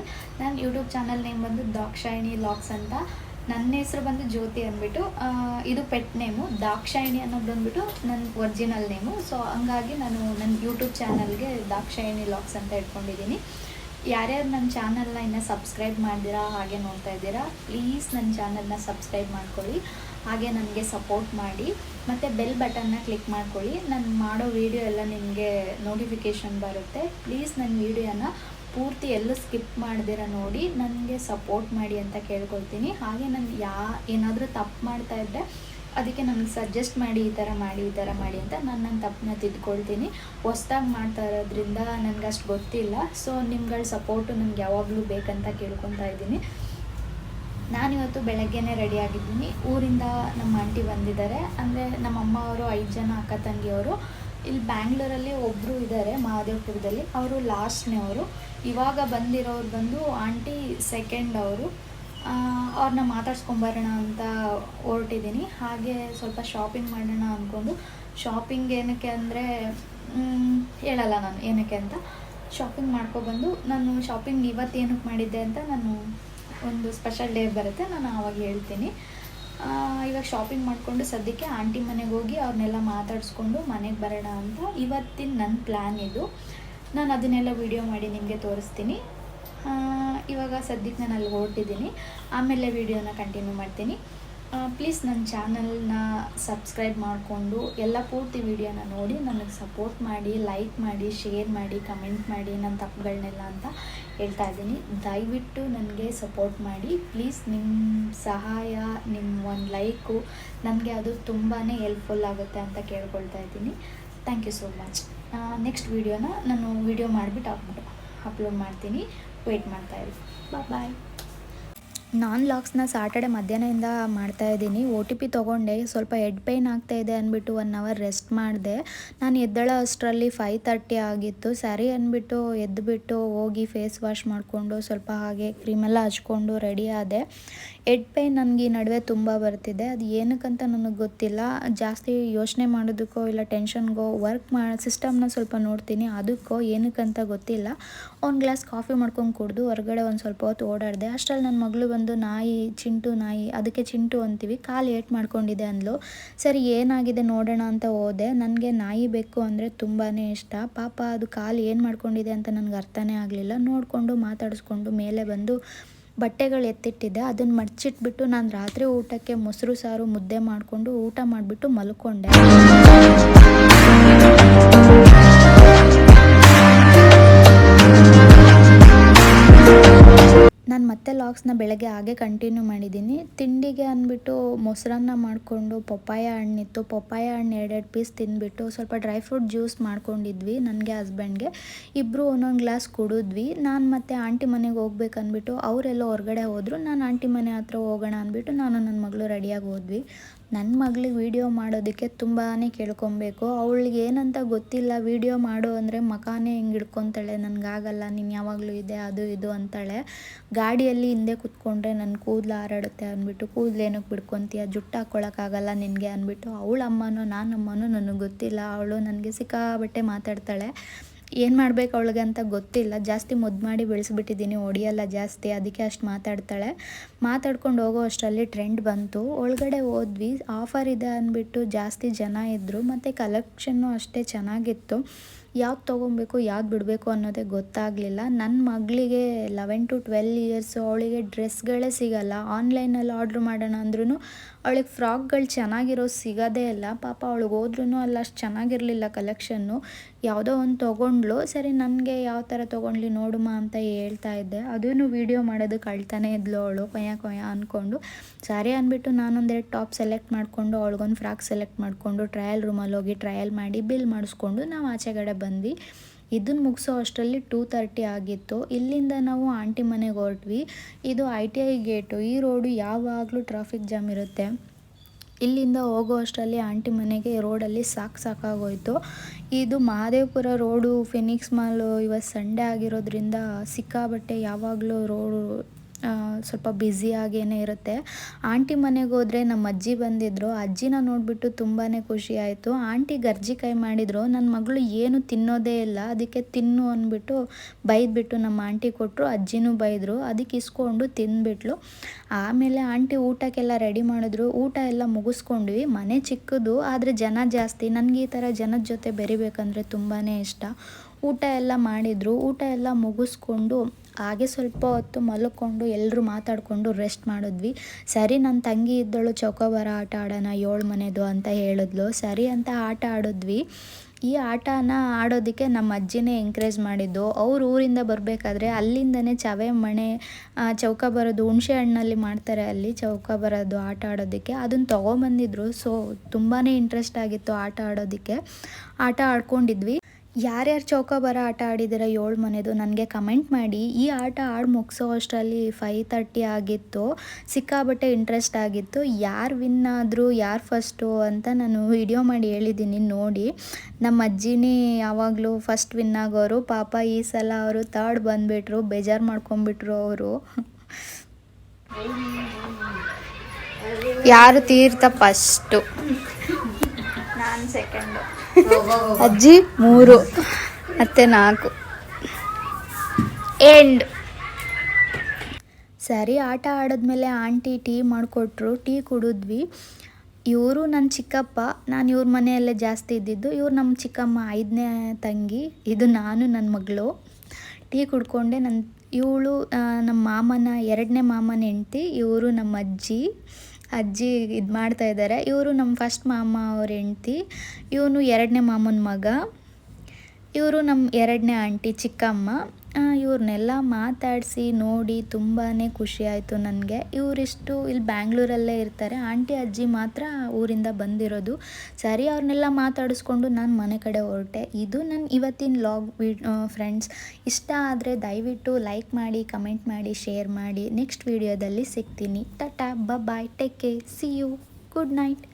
Channel ನನ್ನ YouTube channel name ಬಂದು Dakshayini LOX ಅಂತ. ನನ್ನ ಹೆಸರು ಬಂದು ಜ್ಯೋತಿ ಅಂದ್ಬಿಟ್ಟು ಇದು ಪೆಟ್ ನೇಮು ದಾಕ್ಷಾಯಿಣಿ ಅನ್ನೋದು ಬಂದ್ಬಿಟ್ಟು ನನ್ನ ಒರಿಜಿನಲ್ ನೇಮು ಸೊ ಹಂಗಾಗಿ ನಾನು ನನ್ನ ಯೂಟ್ಯೂಬ್ ಚಾನಲ್ಗೆ ದಾಕ್ಷಾಯಿಣಿ ಲಾಕ್ಸ್ ಅಂತ ಇಟ್ಕೊಂಡಿದ್ದೀನಿ ಯಾರ್ಯಾರು ನನ್ನ ಚಾನಲ್ನ ಇನ್ನೂ ಸಬ್ಸ್ಕ್ರೈಬ್ ಮಾಡಿದಿರಾ, ಹಾಗೆ ನೋಡ್ತಾ ಇದ್ದೀರಾ ಪ್ಲೀಸ್ ನನ್ನ ಚಾನಲ್ನ ಸಬ್ಸ್ಕ್ರೈಬ್ ಮಾಡ್ಕೊಳ್ಳಿ. ಹಾಗೆ ನನಗೆ ಸಪೋರ್ಟ್ ಮಾಡಿ. ಮತ್ತು ಬೆಲ್ ಬಟನ್ನ ಕ್ಲಿಕ್ ಮಾಡ್ಕೊಳ್ಳಿ. ನಾನು ಮಾಡೋ ವೀಡಿಯೋ ಎಲ್ಲ ನಿಮಗೆ ನೋಟಿಫಿಕೇಶನ್ ಬರುತ್ತೆ. ಪ್ಲೀಸ್ ನನ್ನ ವೀಡಿಯೋನ ಪೂರ್ತಿ ಎಲ್ಲೂ ಸ್ಕಿಪ್ ಮಾಡ್ದಿರ ನೋಡಿ ನನಗೆ ಸಪೋರ್ಟ್ ಮಾಡಿ ಅಂತ ಕೇಳ್ಕೊಳ್ತೀನಿ. ಹಾಗೆ ನಾನು ಯಾ, ಏನಾದರೂ ತಪ್ಪು ಮಾಡ್ತಾ ಇದ್ದೆ ಅದಕ್ಕೆ ನನಗೆ ಸಜೆಸ್ಟ್ ಮಾಡಿ ಈ ಥರ ಮಾಡಿ, ಈ ಥರ ಮಾಡಿ ಅಂತ ನಾನು ನನ್ನ ತಪ್ಪನ್ನ ತಿದ್ಕೊಳ್ತೀನಿ. ಹೊಸ್ದಾಗಿ ಮಾಡ್ತಾ ಇರೋದ್ರಿಂದ ನನಗೆ ಅಷ್ಟು ಗೊತ್ತಿಲ್ಲ. ಸೊ ನಿಮ್ಗಳ ಸಪೋರ್ಟು ನನಗೆ ಯಾವಾಗಲೂ ಬೇಕಂತ ಕೇಳ್ಕೊತಾ ಇದ್ದೀನಿ. ನಾನಿವತ್ತು ಬೆಳಗ್ಗೆನೇ ರೆಡಿ ಆಗಿದ್ದೀನಿ. ಊರಿಂದ ನಮ್ಮ ಆಂಟಿ ಬಂದಿದ್ದಾರೆ. ಅಂದರೆ ನಮ್ಮ ಅಮ್ಮ ಅವರು ಐದು ಜನ ಅಕ್ಕ ತಂಗಿಯವರು. ಇಲ್ಲಿ ಬ್ಯಾಂಗ್ಳೂರಲ್ಲಿ ಒಬ್ಬರು ಇದ್ದಾರೆ, ಮಹಾದೇವಪುರದಲ್ಲಿ. ಅವರು ಲಾಸ್ಟ್ನೇವರು ಇವಾಗ ಬಂದಿರೋರು ಬಂದು ಆಂಟಿ ಸೆಕೆಂಡ್ ಅವರು. ಅವ್ರನ್ನ ಮಾತಾಡ್ಸ್ಕೊಂಬರೋಣ ಅಂತ ಹೊರಟಿದ್ದೀನಿ ಹಾಗೆ ಸ್ವಲ್ಪ ಶಾಪಿಂಗ್ ಮಾಡೋಣ ಅಂದ್ಕೊಂಡು ಶಾಪಿಂಗ್ ಏನಕ್ಕೆ ಅಂದರೆ ಹೇಳಲ್ಲ ನಾನು ಏನಕ್ಕೆ ಅಂತ. ಶಾಪಿಂಗ್ ಮಾಡ್ಕೊಬಂದು ನಾನು ಶಾಪಿಂಗ್ ಇವತ್ತು ಏನಕ್ಕೆ ಮಾಡಿದ್ದೆ ಅಂತ ನಾನು ಒಂದು ಸ್ಪೆಷಲ್ ಡೇ ಬರುತ್ತೆ, ನಾನು ಆವಾಗ ಹೇಳ್ತೀನಿ. ಇವಾಗ ಶಾಪಿಂಗ್ ಮಾಡಿಕೊಂಡು ಸದ್ಯಕ್ಕೆ ಆಂಟಿ ಮನೆಗೆ ಹೋಗಿ ಅವ್ರನ್ನೆಲ್ಲ ಮಾತಾಡಿಸ್ಕೊಂಡು ಮನೆಗೆ ಬರೋಣ ಅಂತ ಇವತ್ತಿನ ನನ್ನ ಪ್ಲ್ಯಾನ್ ಇದು. ನಾನು ಅದನ್ನೆಲ್ಲ ವಿಡಿಯೋ ಮಾಡಿ ನಿಮಗೆ ತೋರಿಸ್ತೀನಿ. ಇವಾಗ ಸದ್ಯಕ್ಕೆ ನಾನು ಅಲ್ಲಿ ಹೊರಟಿದ್ದೀನಿ. ಆಮೇಲೆ ವಿಡಿಯೋನ ಕಂಟಿನ್ಯೂ ಮಾಡ್ತೀನಿ. ಪ್ಲೀಸ್ ನನ್ನ ಚಾನಲ್ನ ಸಬ್ಸ್ಕ್ರೈಬ್ ಮಾಡಿಕೊಂಡು ಎಲ್ಲ ಪೂರ್ತಿ ವಿಡಿಯೋನ ನೋಡಿ, ನನಗೆ ಸಪೋರ್ಟ್ ಮಾಡಿ ಲೈಕ್ ಮಾಡಿ ಶೇರ್ ಮಾಡಿ ಕಮೆಂಟ್ ಮಾಡಿ, ನನ್ನ ತಪ್ಪುಗಳನ್ನೆಲ್ಲ ಅಂತ ಹೇಳ್ತಾ ಇದ್ದೀನಿ. ದಯವಿಟ್ಟು ನನಗೆ ಸಪೋರ್ಟ್ ಮಾಡಿ. ಪ್ಲೀಸ್ ನಿಮ್ಮ ಸಹಾಯ ನಿಮ್ಮ ಒಂದು ಲೈಕು ನನಗೆ ಅದು ತುಂಬಾ ಹೆಲ್ಪ್ಫುಲ್ ಆಗುತ್ತೆ ಅಂತ ಕೇಳ್ಕೊಳ್ತಾ ಇದ್ದೀನಿ. Thank you so much next ವೀಡಿಯೋನ ನಾನು ವೀಡಿಯೋ ಮಾಡಿಬಿಟ್ಟು ಹಾಕ್ಬಿಟ್ಟು ಅಪ್ಲೋಡ್ ಮಾಡ್ತೀನಿ. ವೆಯ್ಟ್ ಮಾಡ್ತಾಯಿರಿ ಬಾಯ್ ನಾನ್ ಲಾಕ್ಸ್ನ ಸಾಟರ್ಡೆ ಮಧ್ಯಾಹ್ನದಿಂದ ಮಾಡ್ತಾ ಇದ್ದೀನಿ. ಒ ಟಿ ಪಿ ತೊಗೊಂಡೆ. ಸ್ವಲ್ಪ ಹೆಡ್ ಪೇಯ್ನ್ ಇದೆ ಅಂದ್ಬಿಟ್ಟು ಒನ್ ಅವರ್ ರೆಸ್ಟ್ ಮಾಡಿದೆ. ನಾನು ಎದ್ದೇಳೋ ಅಷ್ಟರಲ್ಲಿ ಫೈವ್ ತರ್ಟಿ ಆಗಿತ್ತು. ಸರಿ ಅಂದ್ಬಿಟ್ಟು ಎದ್ದುಬಿಟ್ಟು ಹೋಗಿ ಫೇಸ್ ವಾಶ್ ಮಾಡಿಕೊಂಡು ಸ್ವಲ್ಪ ಹಾಗೆ ಕ್ರೀಮೆಲ್ಲ ಹಚ್ಕೊಂಡು ರೆಡಿ ಆದೆ. ಹೆಡ್ ಪೇಯ್ನ್ ನನಗೆ ಈ ನಡುವೆ ತುಂಬ ಬರ್ತಿದೆ. ಅದು ಏನಕ್ಕಂತ ನನಗೆ ಗೊತ್ತಿಲ್ಲ. ಜಾಸ್ತಿ ಯೋಚನೆ ಮಾಡೋದಕ್ಕೋ ಇಲ್ಲ ಟೆನ್ಷನ್ಗೋ ವರ್ಕ್ ಮಾ ಸಿಸ್ಟಮ್ನ ಸ್ವಲ್ಪ ನೋಡ್ತೀನಿ. ಅದಕ್ಕೋ ಏನಕ್ಕಂತ ಗೊತ್ತಿಲ್ಲ. ಒಂದು ಗ್ಲಾಸ್ ಕಾಫಿ ಮಾಡ್ಕೊಂಡು ಕುಡಿದು ಹೊರಗಡೆ ಒಂದು ಸ್ವಲ್ಪ ಹೊತ್ತು ಓಡಾಡಿದೆ. ಅಷ್ಟರಲ್ಲಿ ನನ್ನ ಮಗಳು ನಾಯಿ, ಚಿಂಟು ನಾಯಿ, ಅದಕ್ಕೆ ಚಿಂಟು ಅಂತೀವಿ. ಕಾಲು ಏಟ್ ಮಾಡ್ಕೊಂಡಿದೆ ಅಂದ್ಲು. ಸರಿ, ಏನಾಗಿದೆ ನೋಡೋಣ ಅಂತ ಹೋದೆ. ನನಗೆ ನಾಯಿ ಬೇಕು ಅಂದರೆ ತುಂಬಾ ಇಷ್ಟ. ಪಾಪ ಅದು ಕಾಲು ಏನು ಮಾಡ್ಕೊಂಡಿದೆ ಅಂತ ನನಗೆ ಅರ್ಥನೇ ಆಗಲಿಲ್ಲ. ನೋಡಿಕೊಂಡು ಮಾತಾಡಿಸ್ಕೊಂಡು ಮೇಲೆ ಬಂದು ಬಟ್ಟೆಗಳು ಎತ್ತಿಟ್ಟಿದ್ದೆ. ಅದನ್ನು ಮಡಚಿಟ್ಬಿಟ್ಟು ನಾನು ರಾತ್ರಿ ಊಟಕ್ಕೆ ಮೊಸರು, ಸಾರು, ಮುದ್ದೆ ಮಾಡಿಕೊಂಡು ಊಟ ಮಾಡಿಬಿಟ್ಟು ಮಲ್ಕೊಂಡೆ. ನಾನು ಮತ್ತೆ ಲಾಕ್ಸ್ನ ಬೆಳಗ್ಗೆ ಹಾಗೆ ಕಂಟಿನ್ಯೂ ಮಾಡಿದ್ದೀನಿ. ತಿಂಡಿಗೆ ಅಂದ್ಬಿಟ್ಟು ಮೊಸರನ್ನ ಮಾಡಿಕೊಂಡು ಪಪ್ಪಾಯ ಹಣ್ಣಿತ್ತು. ಪಪ್ಪಾಯ ಹಣ್ಣು ಎರಡೆರಡು ಪೀಸ್ ತಿಂದ್ಬಿಟ್ಟು ಸ್ವಲ್ಪ ಡ್ರೈ ಫ್ರೂಟ್ ಜ್ಯೂಸ್ ಮಾಡ್ಕೊಂಡಿದ್ವಿ ನನಗೆ ಹಸ್ಬೆಂಡ್ಗೆ ಇಬ್ಬರು ಒಂದೊಂದು ಗ್ಲಾಸ್ ಕುಡಿದ್ವಿ. ನಾನು ಮತ್ತೆ ಆಂಟಿ ಮನೆಗೆ ಹೋಗ್ಬೇಕು ಅಂದ್ಬಿಟ್ಟು ಅವರೆಲ್ಲ ಹೊರಗಡೆ ಹೋದರು. ನಾನು ಆಂಟಿ ಮನೆ ಹತ್ರ ಹೋಗೋಣ ಅಂದ್ಬಿಟ್ಟು ನಾನು ನನ್ನ ಮಗಳು ರೆಡಿಯಾಗಿ ಹೋದ್ವಿ. ನನ್ನ ಮಗಳಿಗೆ ವೀಡಿಯೋ ಮಾಡೋದಕ್ಕೆ ತುಂಬಾ ಕೇಳ್ಕೊಬೇಕು. ಅವಳಿಗೆ ಏನಂತ ಗೊತ್ತಿಲ್ಲ, ವೀಡಿಯೋ ಮಾಡು ಅಂದರೆ ಮಕಾನೇ ಹಿಂಗೆ ಹಿಡ್ಕೊತಾಳೆ ನನಗಾಗಲ್ಲ ನೀನು ಯಾವಾಗಲೂ ಇದೆ, ಅದು ಇದು ಅಂತಾಳೆ. ಗಾಡಿಯಲ್ಲಿ ಹಿಂದೆ ಕೂತ್ಕೊಂಡ್ರೆ ನನ್ನ ಕೂದಲು ಹಾರಾಡುತ್ತೆ ಅಂದ್ಬಿಟ್ಟು, ಕೂದಲು ಏನಕ್ಕೆ ಬಿಡ್ಕೊತೀಯ, ಜುಟ್ಟು ಹಾಕ್ಕೊಳಕ್ಕಾಗಲ್ಲ ನಿನಗೆ ಅಂದ್ಬಿಟ್ಟು, ಅವಳ ಅಮ್ಮನೋ ನಾನು ನನಗೆ ಗೊತ್ತಿಲ್ಲ, ಅವಳು ನನಗೆ ಸಿಕ್ಕಾಬಟ್ಟೆ ಮಾತಾಡ್ತಾಳೆ. ಏನು ಮಾಡಬೇಕು ಅವಳಿಗೆ ಅಂತ ಗೊತ್ತಿಲ್ಲ. ಜಾಸ್ತಿ ಮುದ್ದು ಮಾಡಿ ಬೆಳೆಸ್ಬಿಟ್ಟಿದ್ದೀನಿ ಹೊಡಿಯಲ್ಲ ಜಾಸ್ತಿ, ಅದಕ್ಕೆ ಅಷ್ಟು ಮಾತಾಡ್ತಾಳೆ. ಮಾತಾಡ್ಕೊಂಡು ಹೋಗೋ ಅಷ್ಟರಲ್ಲಿ ಟ್ರೆಂಡ್ ಬಂತು. ಒಳಗಡೆ ಹೋದ್ವಿ. ಆಫರ್ ಇದೆ ಅಂದ್ಬಿಟ್ಟು ಜಾಸ್ತಿ ಜನ ಇದ್ದರು ಮತ್ತು ಕಲೆಕ್ಷನ್ನು ಅಷ್ಟೇ ಚೆನ್ನಾಗಿತ್ತು. ಯಾವ್ದು ತೊಗೊಬೇಕು, ಯಾವ್ದು ಬಿಡಬೇಕು ಅನ್ನೋದೇ ಗೊತ್ತಾಗಲಿಲ್ಲ. ನನ್ನ ಮಗಳಿಗೆ ಲೆವೆನ್ ಟು ಟ್ವೆಲ್ ಇಯರ್ಸು ಅವಳಿಗೆ ಡ್ರೆಸ್ಗಳೇ ಸಿಗಲ್ಲ. ಆನ್ಲೈನಲ್ಲಿ ಆರ್ಡ್ರ್ ಮಾಡೋಣ ಅಂದ್ರೂ ಅವಳಿಗೆ ಫ್ರಾಕ್ಗಳು ಚೆನ್ನಾಗಿರೋ ಸಿಗೋದೇ ಇಲ್ಲ. ಪಾಪ ಅವಳಿಗೆ ಹೋದ್ರೂ ಅಲ್ಲಿ ಅಷ್ಟು ಚೆನ್ನಾಗಿರಲಿಲ್ಲ ಕಲೆಕ್ಷನ್ನು ಯಾವುದೋ ಒಂದು ತೊಗೊಂಡ್ಲು ಸರಿ, ನನಗೆ ಯಾವ ಥರ ತೊಗೊಂಡ್ಲಿ ನೋಡುಮ ಅಂತ ಹೇಳ್ತಾ ಇದ್ದೆ. ಅದೂ ವೀಡಿಯೋ ಮಾಡೋದು ಅಳ್ತಾನೆ ಇದ್ಲು ಅವಳು, ಕೊಯ್ಯ ಕೊಯ್ಯ ಅಂದ್ಕೊಂಡು ಸಾರಿ ಅಂದ್ಬಿಟ್ಟು ನಾನೊಂದೆರಡು ಟಾಪ್ ಸೆಲೆಕ್ಟ್ ಮಾಡಿಕೊಂಡು, ಅವಳಿಗೊಂದು ಫ್ರಾಕ್ ಸೆಲೆಕ್ಟ್ ಮಾಡಿಕೊಂಡು, ಟ್ರಯಲ್ ರೂಮಲ್ಲಿ ಹೋಗಿ ಟ್ರಯಲ್ ಮಾಡಿ ಬಿಲ್ ಮಾಡಿಸ್ಕೊಂಡು ನಾವು ಆಚೆಗಡೆ ಬಂದ್ವಿ. ಇದನ್ನು ಮುಗಿಸೋ ಅಷ್ಟರಲ್ಲಿ ಟೂ ತರ್ಟಿ ಆಗಿತ್ತು. ಇಲ್ಲಿಂದ ನಾವು ಆಂಟಿ ಮನೆಗೆ ಹೊರಟ್ವಿ. ಇದು ಐ ಟಿ ಐ ಗೇಟು. ಈ ರೋಡು ಯಾವಾಗಲೂ ಟ್ರಾಫಿಕ್ ಜಾಮ್ ಇರುತ್ತೆ. ಇಲ್ಲಿಂದ ಹೋಗೋ ಅಷ್ಟರಲ್ಲಿ ಆಂಟಿ ಮನೆಗೆ ರೋಡಲ್ಲಿ ಸಾಕು ಸಾಕಾಗೋಯಿತು. ಇದು ಮಹದೇವಪುರ ರೋಡು, ಫಿನಿಕ್ಸ್ ಮಾಲು, ಇವತ್ತು ಸಂಡೇ ಆಗಿರೋದ್ರಿಂದ ಸಿಕ್ಕಾಬಟ್ಟೆ ಯಾವಾಗಲೂ ರೋಡು ಸ್ವಲ್ಪ ಬ್ಯುಸಿಯಾಗೇ ಇರುತ್ತೆ. ಆಂಟಿ ಮನೆಗೆ ಹೋದರೆ ನಮ್ಮ ಅಜ್ಜಿ ಬಂದಿದ್ದರು ಅಜ್ಜಿನ ನೋಡಿಬಿಟ್ಟು ತುಂಬಾ ಖುಷಿ ಆಯಿತು. ಆಂಟಿ ಗರ್ಜಿಕಾಯಿ ಮಾಡಿದರು. ನನ್ನ ಮಗಳು ಏನು ತಿನ್ನೋದೇ ಇಲ್ಲ. ಅದಕ್ಕೆ ತಿನ್ನು ಅಂದ್ಬಿಟ್ಟು ಬೈದ್ಬಿಟ್ಟು ನಮ್ಮ ಆಂಟಿ ಕೊಟ್ಟರು ಅಜ್ಜಿನೂ ಬೈದರು. ಅದಕ್ಕೆ ಇಸ್ಕೊಂಡು ತಿಂದ್ಬಿಟ್ಲು. ಆಮೇಲೆ ಆಂಟಿ ಊಟಕ್ಕೆಲ್ಲ ರೆಡಿ ಮಾಡಿದ್ರು. ಊಟ ಎಲ್ಲ ಮುಗಿಸ್ಕೊಂಡ್ವಿ. ಮನೆ ಚಿಕ್ಕದು, ಆದರೆ ಜನ ಜಾಸ್ತಿ. ನನಗೆ ಈ ಥರ ಜನದ ಜೊತೆ ಬೆರಿಬೇಕಂದ್ರೆ ತುಂಬಾ ಇಷ್ಟ. ಊಟ ಎಲ್ಲ ಮಾಡಿದರು. ಊಟ ಎಲ್ಲ ಮುಗಿಸ್ಕೊಂಡು ಹಾಗೆ ಸ್ವಲ್ಪ ಹೊತ್ತು ಮಲ್ಕೊಂಡು ಎಲ್ಲರೂ ಮಾತಾಡಿಕೊಂಡು ರೆಸ್ಟ್ ಮಾಡಿದ್ವಿ. ಸರಿ ನನ್ನ ತಂಗಿ ಇದ್ದಳು ಚೌಕೋಬಾರ ಆಟ ಆಡೋಣ, ಏಳು ಮನೆದು ಅಂತ ಹೇಳಿದ್ಲು. ಸರಿ ಅಂತ ಆಟ ಆಡಿದ್ವಿ. ಈ ಆಟನ ಆಡೋದಕ್ಕೆ ನಮ್ಮ ಅಜ್ಜಿನೇ ಎಂಕರೇಜ್ ಮಾಡಿದ್ದು. ಅವ್ರ ಊರಿಂದ ಬರಬೇಕಾದ್ರೆ ಅಲ್ಲಿಂದನೇ ಚವೆ ಮಣೆ ಚೌಕ ಬರೋದು, ಹುಣಸೆ ಹಣ್ಣಲ್ಲಿ ಮಾಡ್ತಾರೆ ಅಲ್ಲಿ ಚೌಕ ಬರೋದು ಆಟ ಆಡೋದಕ್ಕೆ. ಅದನ್ನು ತೊಗೊಂಬಂದಿದ್ರು. ಸೊ ತುಂಬಾ ಇಂಟ್ರೆಸ್ಟ್ ಆಗಿತ್ತು ಆಟ ಆಡೋದಕ್ಕೆ. ಆಟ ಆಡ್ಕೊಂಡಿದ್ವಿ. ಯಾರ್ಯಾರು ಚೌಕಾಬಾರ ಆಟ ಆಡಿದ್ದೀರ ಏಳು ಮನೆದು ನನಗೆ ಕಮೆಂಟ್ ಮಾಡಿ, ಈ ಆಟ ಆಡಿ ಮುಗಿಸೋ ಅಷ್ಟರಲ್ಲಿ ಫೈ ತರ್ಟಿ ಆಗಿತ್ತು ಸಿಕ್ಕಾಬಟ್ಟೆ ಇಂಟ್ರೆಸ್ಟ್ ಆಗಿತ್ತು, ಯಾರು ವಿನ್ ಆದರು, ಯಾರು ಫಸ್ಟು ಅಂತ ನಾನು ವಿಡಿಯೋ ಮಾಡಿ ಹೇಳಿದ್ದೀನಿ ನೋಡಿ. ನಮ್ಮ ಅಜ್ಜಿನೇ ಯಾವಾಗಲೂ ಫಸ್ಟ್ ವಿನ್ ಆಗೋರು, ಪಾಪ ಈ ಸಲ ಅವರು ತರ್ಡ್ ಬಂದುಬಿಟ್ರು, ಬೇಜಾರು ಮಾಡ್ಕೊಂಬಿಟ್ರು ಅವರು. ಯಾರು ತೀರ್ಥ ಫಸ್ಟು ನಾನು ಸೆಕೆಂಡು ಅಜ್ಜಿ ಮೂರು ಮತ್ತೆ ನಾಲ್ಕು. ಎಂಡ್. ಸರಿ ಆಟ ಆಡಿದ್ಮೇಲೆ ಆಂಟಿ ಟೀ ಮಾಡಿಕೊಟ್ರು ಟೀ ಕುಡಿದ್ವಿ. ಇವರು ನನ್ನ ಚಿಕ್ಕಪ್ಪ ನಾನು ಇವ್ರ ಮನೆಯಲ್ಲೇ ಜಾಸ್ತಿ ಇದ್ದಿದ್ದು ಇವ್ರು ನಮ್ಮ ಚಿಕ್ಕಮ್ಮ ಐದನೇ ತಂಗಿ ಇದು ನಾನು ನನ್ನ ಮಗಳು. ಟೀ ಕುಡ್ಕೊಂಡೆ ನನ್ನ ಇವಳು ನಮ್ಮ ಮಾಮನ ಎರಡನೇ ಮಾಮನ ಹೆಂಡ್ತಿ ಇವರು ನಮ್ಮ ಅಜ್ಜಿ. ಅಜ್ಜಿ ಇದು ಮಾಡ್ತಾ ಇದ್ದಾರೆ ಇವರು ನಮ್ಮ ಫಸ್ಟ್ ಮಾಮ ಅವ್ರ ಹೆಂಡ್ತಿ, ಇವನು ಎರಡನೇ ಮಾಮನ ಮಗ, ಇವರು ನಮ್ಮ ಎರಡನೇ ಆಂಟಿ ಚಿಕ್ಕಮ್ಮ. ಇವ್ರನ್ನೆಲ್ಲ ಮಾತಾಡಿಸಿ ನೋಡಿ ತುಂಬಾ ಖುಷಿ ಆಯಿತು ನನಗೆ. ಇವರಿಷ್ಟು ಇಲ್ಲಿ ಬ್ಯಾಂಗ್ಳೂರಲ್ಲೇ ಇರ್ತಾರೆ. ಆಂಟಿ, ಅಜ್ಜಿ ಮಾತ್ರ ಊರಿಂದ ಬಂದಿರೋದು. ಸರಿ ಅವ್ರನ್ನೆಲ್ಲ ಮಾತಾಡಿಸ್ಕೊಂಡು ನಾನು ಮನೆ ಕಡೆ ಹೊರಟೆ. ಇದು ನನ್ನ ಇವತ್ತಿನ ಲಾಗ್ ಫ್ರೆಂಡ್ಸ್. ಇಷ್ಟ ಆದರೆ ದಯವಿಟ್ಟು ಲೈಕ್ ಮಾಡಿ, ಕಮೆಂಟ್ ಮಾಡಿ, ಶೇರ್ ಮಾಡಿ. ನೆಕ್ಸ್ಟ್ ವೀಡಿಯೋದಲ್ಲಿ ಸಿಗ್ತೀನಿ. Tata bye take care, see you, good night.